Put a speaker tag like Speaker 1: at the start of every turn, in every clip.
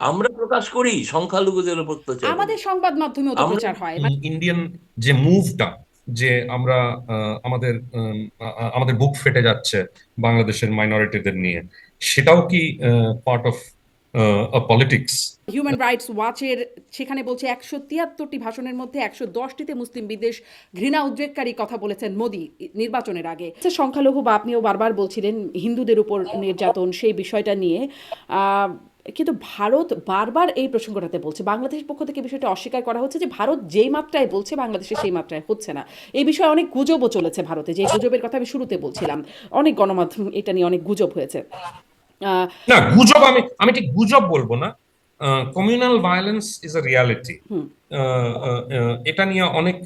Speaker 1: আমরা প্রকাশ করি সংখ্যালঘুদের উপর অত্যাচার
Speaker 2: আমাদের সংবাদ মাধ্যমে প্রচার হয়। মানে
Speaker 3: ইন্ডিয়ান যে মুভটা যে আমরা আহ, আমাদের আমাদের বুক ফেটে যাচ্ছে বাংলাদেশের মাইনরিটিদের নিয়ে সেটাও কি part of politics
Speaker 2: human rights ওয়াচের সেখানে বলছে একশো তিয়াত্তরটি ভাষণের মধ্যে একশো দশটিতে মুসলিম বিদ্বেষ ঘৃণা উদ্রেককারী কথা বলেছেন মোদি নির্বাচনের আগে। আচ্ছা, সংখ্যালঘু বা আপনিও বারবার বলছিলেন হিন্দুদের উপর নির্যাতন সেই বিষয়টা নিয়ে। আহ, কিন্তু ভারত বারবার এই প্রসঙ্গটাতে বলছে বাংলাদেশের পক্ষ থেকে বিষয়টা অস্বীকার করা হচ্ছে যে ভারত যেই মাত্রায় বলছে বাংলাদেশে সেই মাত্রায় হচ্ছে না। এই বিষয়ে অনেক গুজবও চলেছে ভারতে যে গুজবের কথা আমি শুরুতে বলছিলাম। অনেক গণমাধ্যম এটা নিয়ে অনেক গুজব হয়েছে।
Speaker 3: না গুজব আমি আমি ঠিক গুজব বলব না। Communal violence is a reality এটা নিয়ে অনেক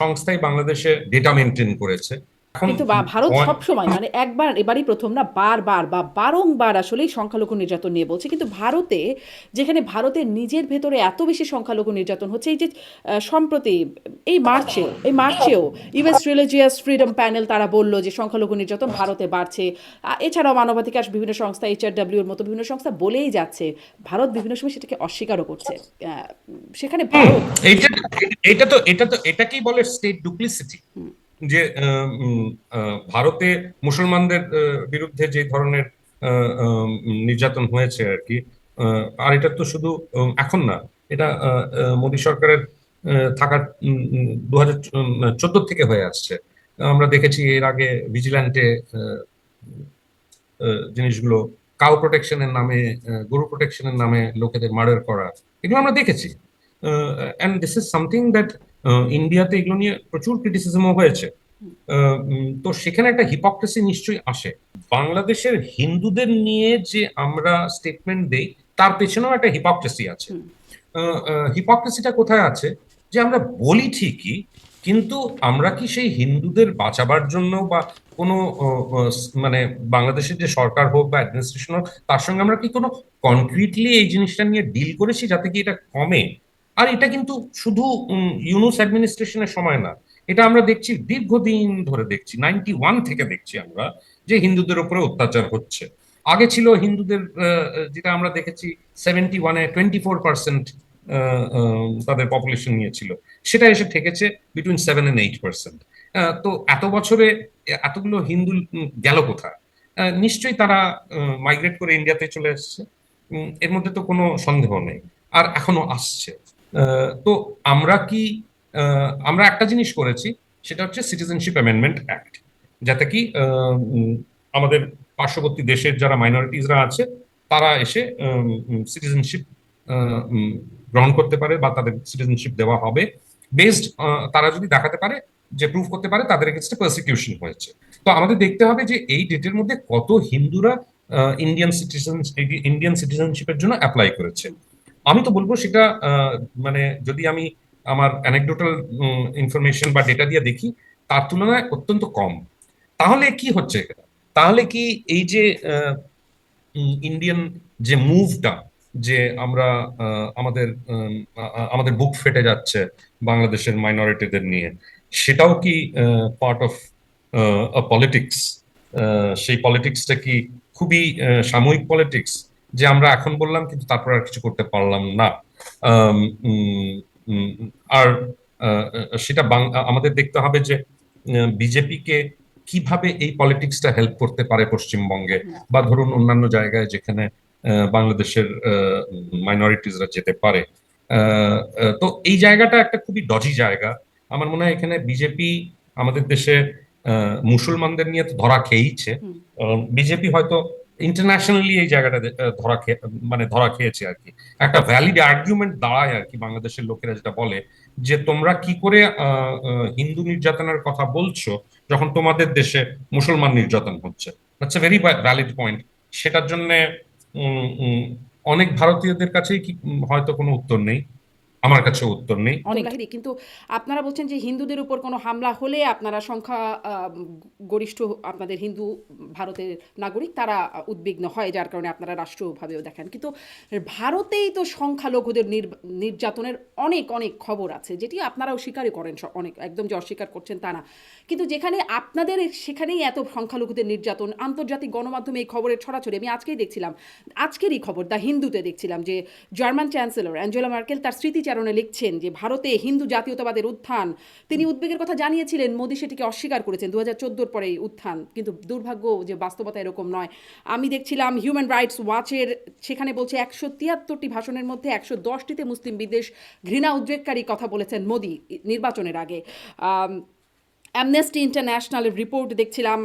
Speaker 3: সংস্থাই বাংলাদেশে ডেটা মেনটেন করেছে।
Speaker 2: কিন্তু ভারত
Speaker 3: অ-
Speaker 2: সব সময় মানে একবার এবারই প্রথম না বারবার বা বারংবার আসলে সংখ্যালঘু নির্যাতন নিয়ে বলছে। কিন্তু ভারতে যেখানে ভারতের নিজের ভেতরে এত বেশি সংখ্যালঘু নির্যাতন হচ্ছে এই যে সম্প্রতি এই মার্চেও এই মার্চেও ইউএস রিলিজিয়াস ফ্রিডম প্যানেল তারা বলল যে সংখ্যালঘু নির্যাতন ভারতে বাড়ছে। এছাড়াও মানবাধিকার বিভিন্ন সংস্থা এইচআরডব্লিউ এর মতো বিভিন্ন সংস্থা বলেই যাচ্ছে ভারত বিভিন্ন সময় সেটাকে অস্বীকারও করছে। সেখানে
Speaker 3: এটা তো এটা তো এটাকেই বলে স্টেট ডুপ্লিসিটি যে ভারতে মুসলমানদের বিরুদ্ধে যে ধরনের নির্যাতন হয়েছে আর কি আর এটা তো শুধু এখন না, এটা মোদী সরকারের থাকার দু হাজার চোদ্দ থেকে হয়ে আসছে। আমরা দেখেছি এর আগে ভিজিল্যান্টে জিনিসগুলো কাউ প্রোটেকশনের নামে গরু প্রোটেকশনের নামে লোকেদের মার্ডার করা, এগুলো আমরা দেখেছি। And this is something that ইন্ডিয়াতে এগুলো নিয়ে প্রচুর ক্রিটিসিজমও হয়েছে। তো সেখানে একটা হিপোক্রেসি নিশ্চয়ই আসে। বাংলাদেশের হিন্দুদের নিয়ে যে আমরা স্টেটমেন্ট দেই তার পেছনেও একটা হিপোক্রেসি আছে। হিপোক্রেসিটা কোথায় আছে? যে আমরা বলি ঠিকই কিন্তু আমরা কি সেই হিন্দুদের বাঁচাবার জন্য বা কোনো মানে বাংলাদেশের যে সরকার হোক বা অ্যাডমিনিস্ট্রেশন হোক তার সঙ্গে আমরা কি কোনো কনক্রিটলি এই জিনিসটা নিয়ে ডিল করেছি যাতে কি এটা কমে? আর এটা কিন্তু শুধু ইউনুস অ্যাডমিনিস্ট্রেশনের সময় না, এটা আমরা দেখছি দীর্ঘদিন ধরে দেখছি নাইনটি ওয়ান থেকে দেখছি আমরা যে হিন্দুদের উপরে অত্যাচার হচ্ছে। আগে ছিল হিন্দুদের যেটা আমরা দেখেছি সেভেন্টি ওয়ানে টোয়েন্টি ফোর পার্সেন্ট তাদের পপুলেশন নিয়েছিল। সেটা এসে ঠেকেছে between seven and eight percent তো এত বছরে এতগুলো হিন্দু গেল কোথায়? নিশ্চয়ই তারা মাইগ্রেট করে ইন্ডিয়াতে চলে এসছে। এর মধ্যে তো কোনো সন্দেহ নেই। আর এখনও আসছে। তো আমরা কি আমরা একটা জিনিস করেছি, সেটা হচ্ছে সিটিজেনশিপ অ্যামেন্ডমেন্ট অ্যাক্ট যাতে কি আমাদের পার্শ্ববর্তী দেশের যারা মাইনরিটিসরা আছে, তারা এসে সিটিজেনশিপ গ্রহণ করতে পারে বা তাদের সিটিজেনশিপ দেওয়া হবে বেসড তারা যদি দেখাতে পারে যে প্রুভ করতে পারে, তাদের এগেনস্টে পারসিকিউশন হয়েছে। তো আমাদের দেখতে হবে যে এই ডেটের মধ্যে কত হিন্দুরা ইন্ডিয়ান সিটিজেন ইন্ডিয়ান সিটিজেনশিপের জন্য অ্যাপ্লাই করেছে। আমি তো বলব সেটা মানে যদি আমি আমার অ্যানেকডোটাল ইনফরমেশন বা ডেটা দিয়ে দেখি, তার তুলনায় অত্যন্ত কম। তাহলে কি হচ্ছে? তাহলে কি এই যে ইন্ডিয়ান যে মুভটা যে আমরা আমাদের আমাদের বুক ফেটে যাচ্ছে বাংলাদেশের মাইনরিটিদের নিয়ে, সেটাও কি পার্ট অফ পলিটিক্স সেই পলিটিক্সটা কি খুবই সাময়িক পলিটিক্স যে আমরা এখন বললাম কিন্তু তারপর আর কিছু করতে পারলাম না। আর সেটা আমাদের দেখতে হবে যে বিজেপিকে কীভাবে এই পলিটিক্সটা হেল্প করতে পারে পশ্চিমবঙ্গে? বা ধরুন অন্যান্য জায়গায় যেখানে বাংলাদেশের মাইনরিটিসরা যেতে পারে। তো এই জায়গাটা একটা খুবই ডজি জায়গা। আমার মনে হয় এখানে বিজেপি আমাদের দেশে আহ, মুসলমানদের নিয়ে তো ধরা খেয়েইছে। বিজেপি হয়তো ইন্টারন্যাশনালি এই জায়গাটা ধরা খেয়ে মানে ধরা খেয়েছে আর কি। একটা ভ্যালিড আর্গুমেন্ট দাঁড়ায় আর কি বাংলাদেশের লোকেরা যেটা বলে, যে তোমরা কি করে হিন্দু নির্যাতনের কথা বলছো যখন তোমাদের দেশে মুসলমান নির্যাতন হচ্ছে? আচ্ছা ভেরি ভ্যালিড পয়েন্ট সেটার জন্য অনেক ভারতীয়দের কাছেই কি হয়তো কোনো উত্তর নেই। আমার কাছে উত্তর নেই।
Speaker 2: অনেক। কিন্তু আপনারা বলছেন যে হিন্দুদের উপর কোনো হামলা হলে আপনারা সংখ্যা গরিষ্ঠ আপনাদের হিন্দু ভারতের নাগরিক তারা উদ্বিগ্ন হয় যার কারণে আপনারা রাষ্ট্রভাবেও দেখেন। কিন্তু ভারতেই তো সংখ্যালঘুদের নির- নির্যাতনের অনেক অনেক খবর আছে যেটি আপনারাও স্বীকারই করেন অনেক একদম যে অস্বীকার করছেন তা না। কিন্তু যেখানে আপনাদের সেখানেই এত সংখ্যালঘুদের নির্যাতন আন্তর্জাতিক গণমাধ্যমে এই খবরের ছড়াছড়ি আমি আজকেই দেখছিলাম আজকেরই খবর দ্য হিন্দুতে দেখছিলাম যে জার্মান চ্যান্সেলর অ্যাঞ্জেলা মার্কেল তার স্মৃতিচারণে লিখছেন যে ভারতে হিন্দু জাতীয়তাবাদের উত্থান। তিনি উদ্বেগের কথা জানিয়েছিলেন, মোদী সেটিকে অস্বীকার করেছেন দু হাজার চোদ্দোর পরে উত্থান। কিন্তু দুর্ভাগ্য যে বাস্তবতা এরকম নয়। আমি দেখছিলাম হিউম্যান রাইটস ওয়াচের সেখানে বলছে একশো তিয়াত্তরটি ভাষণের মধ্যে একশো দশটিতে মুসলিম বিদ্বেষ, ঘৃণা, উদ্বেগকারী কথা বলেছেন মোদী নির্বাচনের আগে। অ্যামনেস্টি ইন্টারন্যাশনালের রিপোর্ট দেখছিলাম।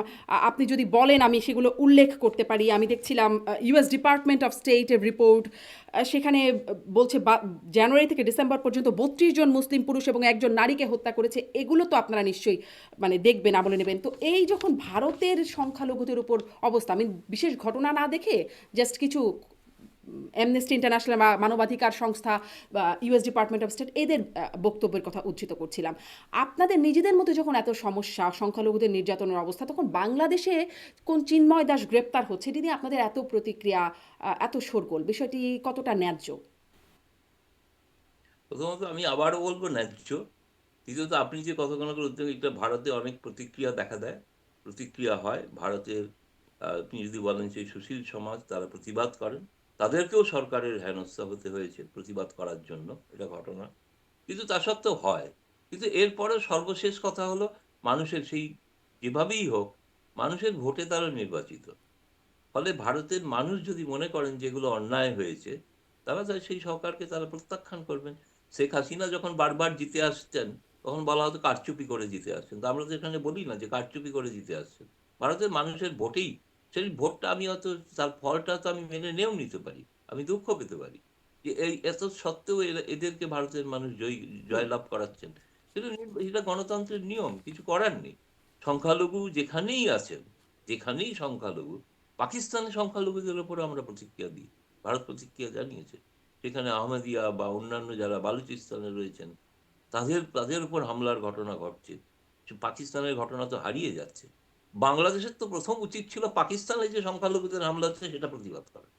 Speaker 2: আপনি যদি বলেন আমি সেগুলো উল্লেখ করতে পারি। আমি দেখছিলাম ইউএস ডিপার্টমেন্ট অফ স্টেটের রিপোর্ট সেখানে বলছে জানুয়ারি থেকে ডিসেম্বর পর্যন্ত বত্রিশ জন মুসলিম পুরুষ এবং একজন নারীকে হত্যা করেছে। এগুলো তো আপনারা নিশ্চয়ই মানে দেখবেন, আমলে নেবেন। তো এই যখন ভারতের সংখ্যালঘুদের উপর অবস্থা, আমি বিশেষ ঘটনা না দেখে জাস্ট কিছু অ্যামনেস্টি ইন্টারন্যাশনাল মানবাধিকার সংস্থা বা ইউএস ডিপার্টমেন্ট অফ স্টেট এদের বক্তব্যের কথা উদ্ধৃত করছিলাম। আপনাদের নিজেদের মধ্যে যখন এত সমস্যা, সংখ্যালঘুদের নির্যাতনের অবস্থা, তখন বাংলাদেশে কোন চিন্ময় দাস গ্রেপ্তার হচ্ছে, এটি নিয়ে আপনাদের এত প্রতিক্রিয়া এত শোরগোল, বিষয়টি কতটা ন্যায্য?
Speaker 1: প্রথমত আমি আবারও বলব ন্যায্য। দ্বিতীয়ত, আপনি যে করে উদ্যোগ এটা ভারতে অনেক প্রতিক্রিয়া দেখা দেয়। প্রতিক্রিয়া হয়, ভারতের আপনি যদি বলেন সেই সুশীল সমাজ, তারা প্রতিবাদ করেন। তাদেরকেও সরকারের হেনস্থা হতে হয়েছে প্রতিবাদ করার জন্য এটা ঘটনা। কিন্তু তা সত্ত্বেও হয়। কিন্তু এরপরে সর্বশেষ কথা হলো, মানুষের সেই যেভাবেই হোক, মানুষের ভোটে তারা নির্বাচিত। ফলে ভারতের মানুষ যদি মনে করেন যেগুলো অন্যায় হয়েছে, তারা তাই সেই সরকারকে তারা প্রত্যাখ্যান করবেন। শেখ হাসিনা যখন বারবার জিতে আসছেন, তখন বলা হতো, কারচুপি করে জিতে আসছেন। তো আমরা তো এখানে বলি না যে কারচুপি করে জিতে আসছেন। ভারতের মানুষের ভোটেই সেই ভোটটা আমি অত, তার ফলটা তো আমি মেনে নেও নিতে পারি। আমি দুঃখ পেতে পারি। যে এই এত সত্ত্বেও এদেরকে ভারতের মানুষ জয়, জয়লাভ করাচ্ছেন। সেটা এটা গণতন্ত্রের নিয়ম, কিছু করার নেই। সংখ্যালঘু যেখানেই আছেন, যেখানেই সংখ্যালঘু পাকিস্তানের সংখ্যালঘুদের উপর আমরা প্রতিক্রিয়া দিই। ভারত প্রতিক্রিয়া জানিয়েছে। সেখানে আহমেদিয়া বা অন্যান্য যারা বালুচিস্তানে রয়েছেন, তাদের তাদের উপর হামলার ঘটনা ঘটছে। পাকিস্তানের ঘটনা তো হারিয়ে যাচ্ছে। বাংলাদেশের তো প্রথম উচিত ছিল পাকিস্তানে যে সংখ্যালঘুদের হামলা হচ্ছে সেটা প্রতিবাদ করা।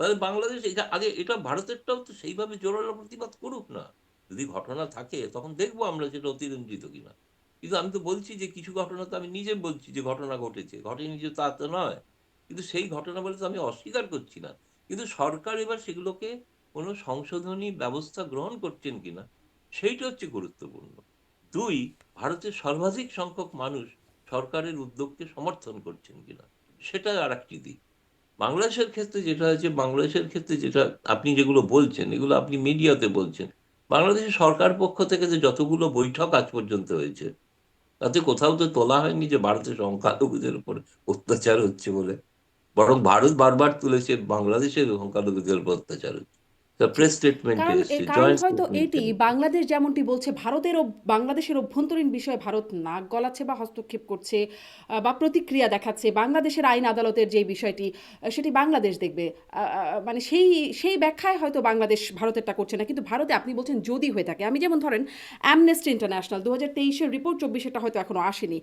Speaker 1: তাহলে বাংলাদেশ এটা আগে, এটা ভারতেরটাও তো সেইভাবে জোরালো প্রতিবাদ করুক না। যদি ঘটনা থাকে, তখন দেখব আমরা যেটা অতিরঞ্জিত কিনা। কিন্তু আমি তো বলছি যে কিছু ঘটনা তো আমি নিজে বলছি যে ঘটনা ঘটেছে। ঘটেনি যে তা তো নয়। কিন্তু সেই ঘটনা বলে তো আমি অস্বীকার করছি না। কিন্তু সরকার এবার সেগুলোকে কোনো সংশোধনী ব্যবস্থা গ্রহণ করছেন কিনা, সেইটা হচ্ছে গুরুত্বপূর্ণ। দুই, ভারতের সর্বাধিক সংখ্যক মানুষ সরকারের উদ্যোগকে সমর্থন করছেন কিনা, সেটা আর একটি দিক। বাংলাদেশের ক্ষেত্রে যেটা আছে বাংলাদেশের ক্ষেত্রে যেটা আপনি যেগুলো বলছেন, এগুলো আপনি মিডিয়াতে বলছেন, বাংলাদেশের সরকার পক্ষ থেকে যে যতগুলো বৈঠক আজ পর্যন্ত হয়েছে, তাতে কোথাও তো তোলা হয়নি যে ভারতের সংখ্যালঘুদের উপর অত্যাচার হচ্ছে বলে, বরং ভারত বারবার তুলেছে বাংলাদেশের সংখ্যালঘুদের উপর অত্যাচার হচ্ছে।
Speaker 2: কারণ হয়তো এটি বাংলাদেশ যেমনটি বলছে ভারতের বাংলাদেশের অভ্যন্তরীণ বিষয়ে ভারত নাক গলাচ্ছে বা হস্তক্ষেপ করছে আহ, বা প্রতিক্রিয়া দেখাচ্ছে বাংলাদেশের আইন আদালতের যে বিষয়টি আহ, সেটি বাংলাদেশ দেখবে। আহ, আহ, মানে সেই সেই ব্যাখ্যায় হয়তো বাংলাদেশ ভারতেরটা করছে না। কিন্তু ভারতে আপনি বলছেন যদি হয়ে থাকে। আমি যেমন ধরেন অ্যামনেস্টি ইন্টারন্যাশনাল দু হাজার তেইশের রিপোর্ট চব্বিশেটা হয়তো এখনও আসেনি।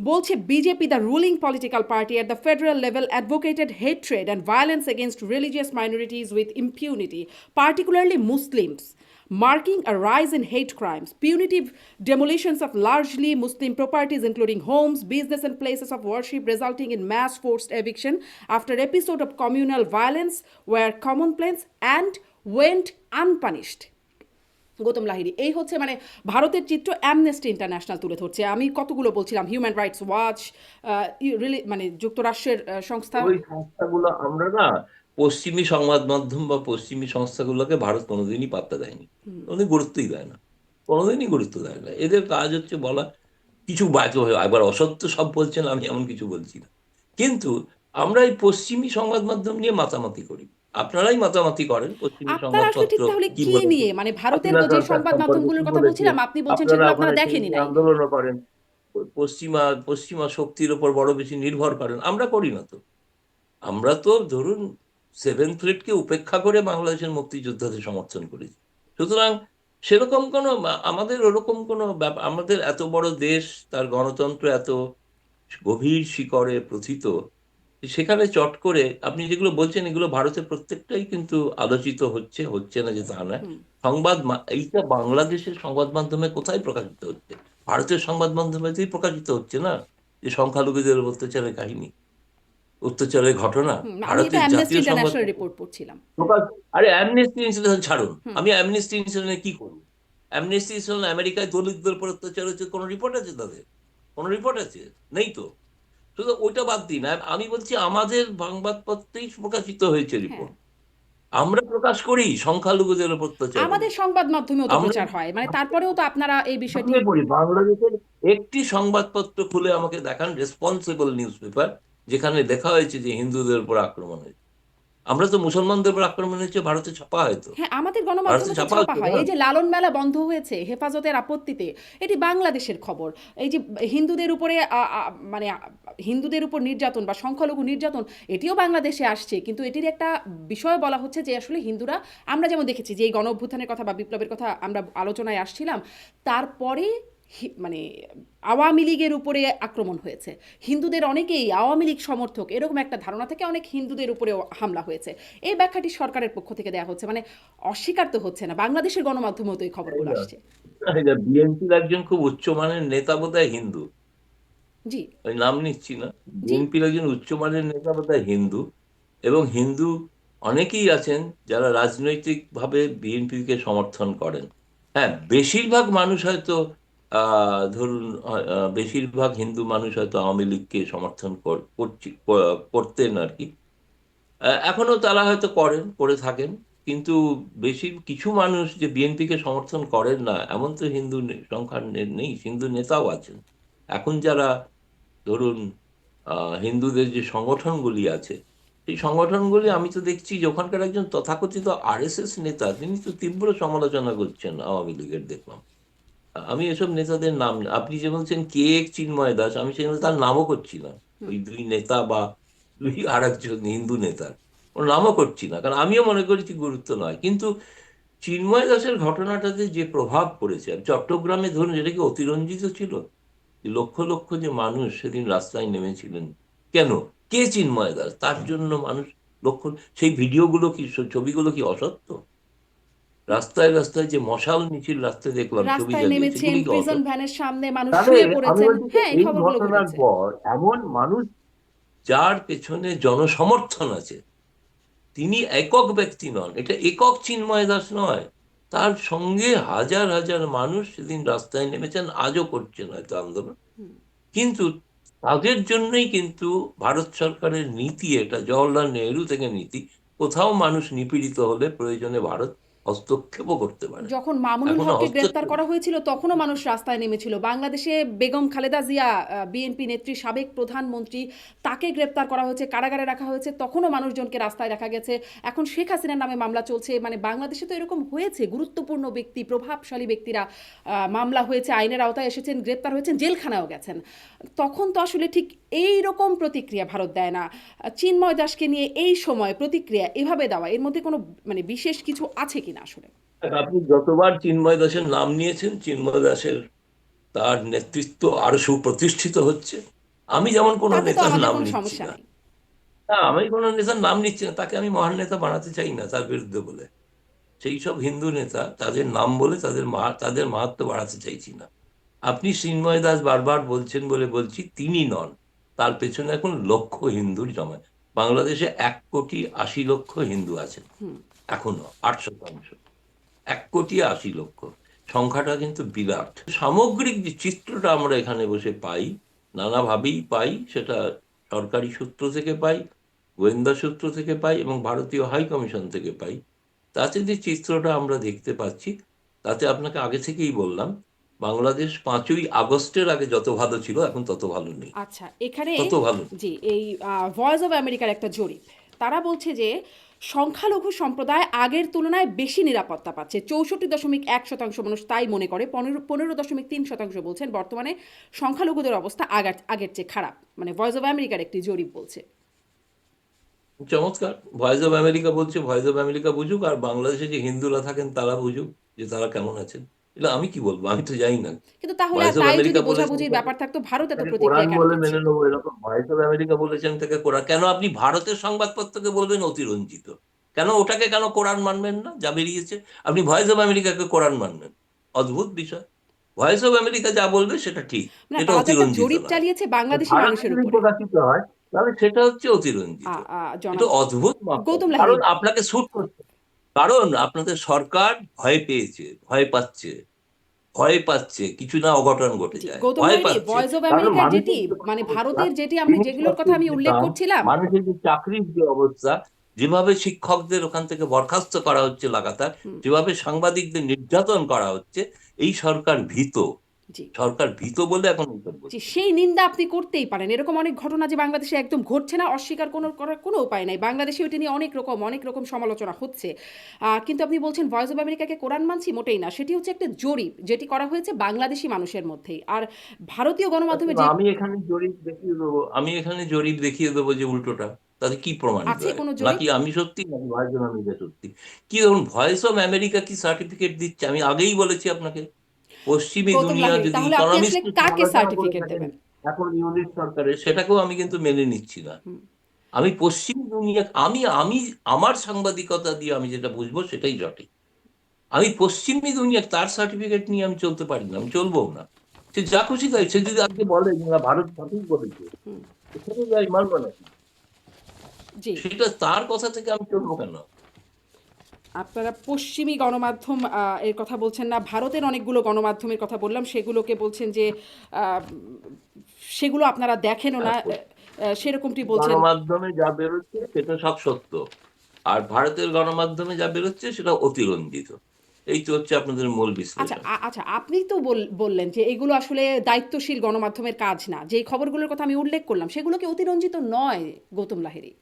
Speaker 2: বলছে BJP the ruling political party at the federal level advocated hatred and violence against religious minorities with impunity, particularly Muslims, marking a rise in hate crimes, punitive demolitions of largely Muslim properties, including homes, business, and places of worship, resulting in mass forced eviction after episode of communal violence were commonplace and went unpunished. Gautam Lahiri এই হচ্ছে মানে ভারতের চিত্র amnesty international তুলে ধরছে আমি কতগুলো বলছিলাম হিউম্যান রাইটস ওয়াচ মানে যুক্তরাষ্ট্রের সংস্থা
Speaker 1: ওই সংস্থাগুলো আমরা না পশ্চিমী সংবাদ মাধ্যম বা পশ্চিমী সংস্থাগুলোকে ভারত কোনোদিনই পাত্তা দেয়নি। কোনোদিন গুরুত্বই দেয় না। কোনোদিনই গুরুত্ব দেয় না। এদের কাজ হচ্ছে বলা কিছু বাজে হয়ে একবার অসত্য সব বলছেন আমি এমন কিছু বলছি না। কিন্তু আমরা এই পশ্চিমী সংবাদ মাধ্যম নিয়ে মাতামাতি করি। আপনারাই মাতামাতি করেন পশ্চিমী সংবাদপত্র কি
Speaker 2: নিয়ে? মানে ভারতের যে সংবাদ মাধ্যমগুলোর কথা বলছিলাম আপনি বলছেন সেগুলো আপনারা দেখেনি
Speaker 1: সেই
Speaker 2: নাই।
Speaker 1: করেন। পশ্চিমা পশ্চিমা শক্তির উপর বড় বেশি নির্ভর করেন। আমরা করি না তো। আমরা তো ধরুন সেভেন ফ্লিটকে উপেক্ষা করে বাংলাদেশের মুক্তিযোদ্ধাদের সমর্থন করেছি। সুতরাং সেরকম কোনো আমাদের ওরকম কোনো আমাদের এত বড় দেশ তার গণতন্ত্র এত গভীর শিকড়ে প্রথিত সেখানে চট করে আপনি যেগুলো বলছেন এগুলো ভারতের প্রত্যেকটাই কিন্তু আলোচিত হচ্ছে হচ্ছে না যে তা নয়। সংবাদ মা- এইটা বাংলাদেশের সংবাদ মাধ্যমে কোথায় প্রকাশিত হচ্ছে? ভারতের সংবাদ মাধ্যমেতেই প্রকাশিত হচ্ছে না? যে সংখ্যালঘুদের অত্যাচারের কাহিনী। অত্যাচারের ঘটনা ভারতের জাতীয় সংবাদ
Speaker 2: রিপোর্ট পড়ছিলাম।
Speaker 1: আরে অ্যামনেস্টি ইন্টারন্যাশনাল ছাড়ুন। আমি অ্যামনেস্টি ইন্টারন্যাশনাল কি করব? অ্যামনেস্টি ইন্টারন্যাশনাল আমেরিকায় দলিতদের উপর অত্যাচার হচ্ছে কোনো রিপোর্ট আছে তাদের? কোনো রিপোর্ট আছে? নেই তো? শুধু ওইটা বাদ দিন। আমি বলছি আমাদের সংবাদপত্রেই প্রকাশিত হয়েছে রিপোর্ট আমরা প্রকাশ করি সংখ্যালঘুদের উপর অত্যাচার।
Speaker 2: আমাদের সংবাদ
Speaker 1: আমরা-
Speaker 2: প্রচার হয়। মানে তারপরেও তো আপনারা এই বিষয়টি
Speaker 1: বাংলাদেশের একটি সংবাদপত্র খুলে আমাকে দেখান রেসপন্সিবল নিউজ পেপার যেখানে দেখা হয়েছে যে হিন্দুদের উপর আক্রমণ হয়েছে। আমরা তো মুসলমানদের উপর আক্রমণ হয়েছে ভারতে ছাপা হয়তো
Speaker 2: হ্যাঁ আমাদের গণমাধ্যমে
Speaker 1: ছাপা
Speaker 2: হয় এই যে লালন মেলা বন্ধ হয়েছে হেফাজতের আপত্তিতে এটি বাংলাদেশের খবর। এই যে হিন্দুদের উপরে মানে হিন্দুদের উপর নির্যাতন বা সংখ্যালঘু নির্যাতন এটিও বাংলাদেশে আসছে। কিন্তু এটির একটা বিষয় বলা হচ্ছে যে আসলে হিন্দুরা আমরা যেমন দেখেছি যে এই গণ অভ্যুত্থানের কথা বা বিপ্লবের কথা আমরা আলোচনায় আসছিলাম তারপরে মানে আওয়ামী লীগের উপরে আক্রমণ হয়েছে। হিন্দুদের অনেকেই আওয়ামী লীগ সমর্থক এরকম একটা ধারণা থেকে অনেক হিন্দুদের উপরেও হামলা হয়েছে। এই ব্যাখ্যাটি সরকারের পক্ষ থেকে দেওয়া হচ্ছে মানে অস্বীকার তো হচ্ছে না। বাংলাদেশের গণমাধ্যমেও তো এই খবরগুলো আসছে।
Speaker 1: বিএনপির একজন খুব উচ্চমানের নেতা বোধহয় হিন্দু।
Speaker 2: জি।
Speaker 1: ওই নাম নিচ্ছি না। বিএনপির একজন উচ্চমানের নেতা বোধহয় হিন্দু এবং হিন্দু অনেকেই আছেন যারা রাজনৈতিকভাবে বিএনপিকে সমর্থন করেন। হ্যাঁ বেশিরভাগ মানুষ হয়তো ধরুন বেশিরভাগ হিন্দু মানুষ হয়তো আওয়ামী লীগকে সমর্থন করতেন আর কি। আহ, এখনও তারা হয়তো করেন করে থাকেন কিন্তু বেশি কিছু মানুষ যে বিএনপিকে সমর্থন করেন না এমন তো হিন্দু সংখ্যা নেই হিন্দু নেতাও আছেন। এখন যারা ধরুন হিন্দুদের যে সংগঠনগুলি আছে সেই সংগঠনগুলি আমি তো দেখছি যে ওখানকার একজন তথাকথিত আরএসএস নেতা তিনি তো তীব্র সমালোচনা করছেন আওয়ামী লীগের দেখলাম। আমি এসব নেতাদের নাম আপনি যে বলছেন কে এক চিন্ময় দাস আমি সেখানে তার নামও করছি না। ওই দুই নেতা বা দুই আর একজন হিন্দু নেতার ওর নামও করছি না। কারণ আমিও মনে করেছি গুরুত্ব নয়। কিন্তু চিন্ময় দাসের ঘটনাটাতে যে প্রভাব পড়েছে আর চট্টগ্রামে ধরুন এটা কি অতিরঞ্জিত ছিল লক্ষ লক্ষ যে মানুষ সেদিন রাস্তায় নেমেছিলেন। কেন? কে চিন্ময় দাস? তার জন্য মানুষ লক্ষ সেই ভিডিওগুলো কি ছবিগুলো কি অসত্য? রাস্তায় রাস্তায় যে মশাল মিছিল রাস্তায় দেখলাম ছবি
Speaker 2: রাস্তায়
Speaker 1: জ্বালিয়ে,
Speaker 2: নেমেছেন
Speaker 1: সেগুলি কি
Speaker 2: প্রিজন ভ্যানের সামনে মানুষ শুয়ে পড়েছেন। হ্যাঁ এই
Speaker 1: এই ঘটনার পর এমন মানুষ যার পেছনে জনসমর্থন আছে তিনি একক ব্যক্তি নন এটা একক চিন্ময় দাস নয় তার সঙ্গে হাজার হাজার মানুষ সেদিন রাস্তায় নেমেছেন আজও করছেন হয়তো আন্দোলন। কিন্তু তাদের জন্যই কিন্তু ভারত সরকারের নীতি এটা জওয়াহরলাল নেহরু থেকে নীতি কোথাও মানুষ নিপীড়িত হলে প্রয়োজনে ভারত হস্তক্ষেপও করতে পারে।
Speaker 2: যখন মামুনুল হককে গ্রেফতার করা হয়েছিল তখনও মানুষ রাস্তায় নেমেছিল। বাংলাদেশে বেগম খালেদা জিয়া বিএনপি নেত্রী সাবেক প্রধানমন্ত্রী তাকে গ্রেফতার করা হয়েছে কারাগারে রাখা হয়েছে তখনও মানুষজনকে রাস্তায় রাখা গেছে। এখন শেখ হাসিনার নামে মামলা চলছে মানে বাংলাদেশে তো এরকম হয়েছে গুরুত্বপূর্ণ ব্যক্তি প্রভাবশালী ব্যক্তিরা মামলা হয়েছে আইনের আওতায় এসেছেন গ্রেপ্তার হয়েছেন জেলখানাও গেছেন। তখন তো আসলে ঠিক এই রকম প্রতিক্রিয়া ভারত দেয় না। চিন্ময় দাসকে নিয়ে এই সময় প্রতিক্রিয়া এভাবে দেওয়া এর মধ্যে কোনো মানে বিশেষ কিছু আছে কিনা আসলে।
Speaker 1: আপনি যতবার চিন্ময় দাসের নাম নিয়েছেন চিন্ময় দাসের তার নেতৃত্ব আরও সুপ্রতিষ্ঠিত হচ্ছে। আমি যেমন কোনো নেতার নাম নিচ্ছি না। না আমি কোনো নেতার নাম নিচ্ছি না তাকে আমি মহান নেতা বানাতে চাই না তার বিরুদ্ধে বলে। সেই সব হিন্দু নেতা তাদের নাম বলে তাদের তাদের মাহাত্ম বাড়াতে চাইছি না। আপনি চিন্ময় দাস বারবার বলছেন বলে বলছি তিনি নন। তার পেছনে এখন লক্ষ হিন্দুর জমায় বাংলাদেশে এক কোটি আশি লক্ষ হিন্দু আছেন। এখনও আট শতাংশ এক কোটি আশি লক্ষ। সংখ্যাটা কিন্তু বিরাট। সামগ্রিক যে চিত্রটা আমরা এখানে বসে পাই নানাভাবেই পাই সেটা সরকারি সূত্র থেকে পাই গোয়েন্দা সূত্র থেকে পাই এবং ভারতীয় হাই কমিশন থেকে পাই। তাতে যে চিত্রটা আমরা দেখতে পাচ্ছি তাতে আপনাকে আগে থেকেই বললাম বাংলাদেশ পাঁচই আগস্টের আগে যত ভালো ছিল এখন তত ভালো নেই।
Speaker 2: আচ্ছা এখানে
Speaker 1: তত ভালো
Speaker 2: জি এই ভয়েস অফ আমেরিকার একটা জরিপ। তারা বলছে যে সংখ্যালঘু সম্প্রদায় আগের তুলনায় বেশি নিরাপত্তা পাচ্ছে। চৌষট্টি দশমিক এক শতাংশ মানুষ তাই মনে করে। পনেরো পনেরো দশমিক তিন শতাংশ বলছেন। বর্তমানে সংখ্যালঘুদের অবস্থা আগের আগের চেয়ে খারাপ। মানে ভয়েস অব আমেরিকার একটি জরিপ বলছে।
Speaker 1: চমৎকার। ভয়েস অব আমেরিকা বলছে ভয়েস অব আমেরিকা বুঝুক, আর বাংলাদেশে যে হিন্দুরা থাকেন তারা বুঝুক যে তারা কেমন আছেন। এটা আমি কি বলব? আমি তো জানি না।
Speaker 2: কিন্তু তাহলে
Speaker 1: অফ
Speaker 2: তাই যদি বোঝাবুঝির ব্যাপার থাকতো ভারতে তো প্রতিক্রিয়া কেন
Speaker 1: বলে মেনে নেব এরকম ভয়েস অফ আমেরিকা বলেছেন তাকে কোরআন কেন আপনি ভারতের সংবাদপত্রকে বলবেন অতিরঞ্জিত? কেন ওটাকে কেন কোরআন মানবেন না যা বেরিয়েছে? আপনি ভয়েস অফ আমেরিকাকে কোরআন মানবেন। অদ্ভুত বিষয়। ভয়েস অফ আমেরিকা যা বলবে সেটা ঠিক। এটা অতিরঞ্জিত
Speaker 2: জরিপ চালিয়েছে বাংলাদেশি
Speaker 1: ভারতে
Speaker 2: মানুষের উপরে।
Speaker 1: প্রকাশিত হয় তাহলে সেটা হচ্ছে অতিরঞ্জিত। এটা অদ্ভুত কারণ আপনাকে শুট করছে কারণ আপনাদের সরকার ভয় পেয়েছে ভয় পাচ্ছে ভয় পাচ্ছে কিছু না অঘটন ঘটে যায় ভয় পাচ্ছে।
Speaker 2: যেটি মানে ভারতের যেটি আমি যেগুলোর কথা আমি উল্লেখ করছিলাম।
Speaker 1: মানুষের যে চাকরির যে অবস্থা যেভাবে শিক্ষকদের ওখান থেকে বরখাস্ত করা হচ্ছে লাগাতার যেভাবে সাংবাদিকদের নির্যাতন করা হচ্ছে এই সরকার ভীত। সরকার ভীত বলে এখন
Speaker 2: সেই নিন্দা আপনি করতেই পারেন। এরকম অনেক ঘটনা যে বাংলাদেশে একদম ঘটছে না অস্বীকার কোনো করার কোনো উপায় নাই। বাংলাদেশে ওইটা নিয়ে অনেক রকম অনেক রকম সমালোচনা হচ্ছে। কিন্তু আপনি বলছেন ভয়েস অফ আমেরিকাকে কোরআন মানছি মোটেই না। সেটি হচ্ছে একটা জরিপ যেটি করা হয়েছে বাংলাদেশি মানুষের মধ্যেই। আর ভারতীয় গণমাধ্যমে
Speaker 1: আচ্ছা, আমি এখানে জরিপ দেখিয়ে দেবো আমি এখানে জরিপ দেখিয়ে দেবো যে উল্টোটা। তাতে কি
Speaker 2: জরিপ?
Speaker 1: নাকি আমি সত্যি নাকি ভয়েস অফ আমেরিকা সত্যি? কি ধরুন ভয়েস অফ আমেরিকা কি সার্টিফিকেট দিচ্ছে? আমি আগেই বলেছি আপনাকে। পশ্চিমী দুনিয়া যদি ইকোনমিস্ট
Speaker 2: কাকে সার্টিফিকেট দেবেন?
Speaker 1: এখন ইউনিট সরকারের সেটাকেও আমি কিন্তু মেনে নিচ্ছি না। আমি পশ্চিম দুনিয়া আমি আমি আমার সাংবাদিকতা দিয়ে আমি যেটা বুঝব সেটাই সঠিক আমি পশ্চিমী দুনিয়া তার সার্টিফিকেট নিয়ে আমি চলতে পারি না আমি চলবো না। সে যা খুশি তাই সে যদি আজকে বলে না ভারত সঠিক বলেছে সেটা যাই মানবো না। সেটা তার কথা থেকে আমি চলবো কেন?
Speaker 2: আপনারা পশ্চিমী গণমাধ্যম এর কথা বলছেন না ভারতের অনেকগুলো গণমাধ্যমের কথা বললাম সেগুলোকে বলছেন যে সেগুলো আপনারা দেখেনও না আহ, সেরকমটি বলছেন।
Speaker 1: গণমাধ্যমে যা বেরোচ্ছে সেটা সব সত্য। আর ভারতের গণমাধ্যমে যা বেরোচ্ছে সেটা অতিরঞ্জিত। এই তো হচ্ছে আপনাদের মূল বিষয়
Speaker 2: আচ্ছা আচ্ছা আপনি তো বললেন যে এগুলো আসলে দায়িত্বশীল গণমাধ্যমের কাজ না। যে খবরগুলোর কথা আমি উল্লেখ করলাম সেগুলো কি অতিরঞ্জিত নয় গৌতম লাহিড়ী?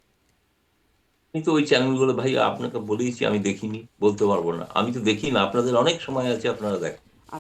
Speaker 1: আমি তো ওই চ্যানেলগুলো ভাই আপনাকে বলেইছি, আমি দেখিনি, বলতে পারব না। আমি তো দেখি না, আপনাদের অনেক সময় আছে, আপনারা দেখেন।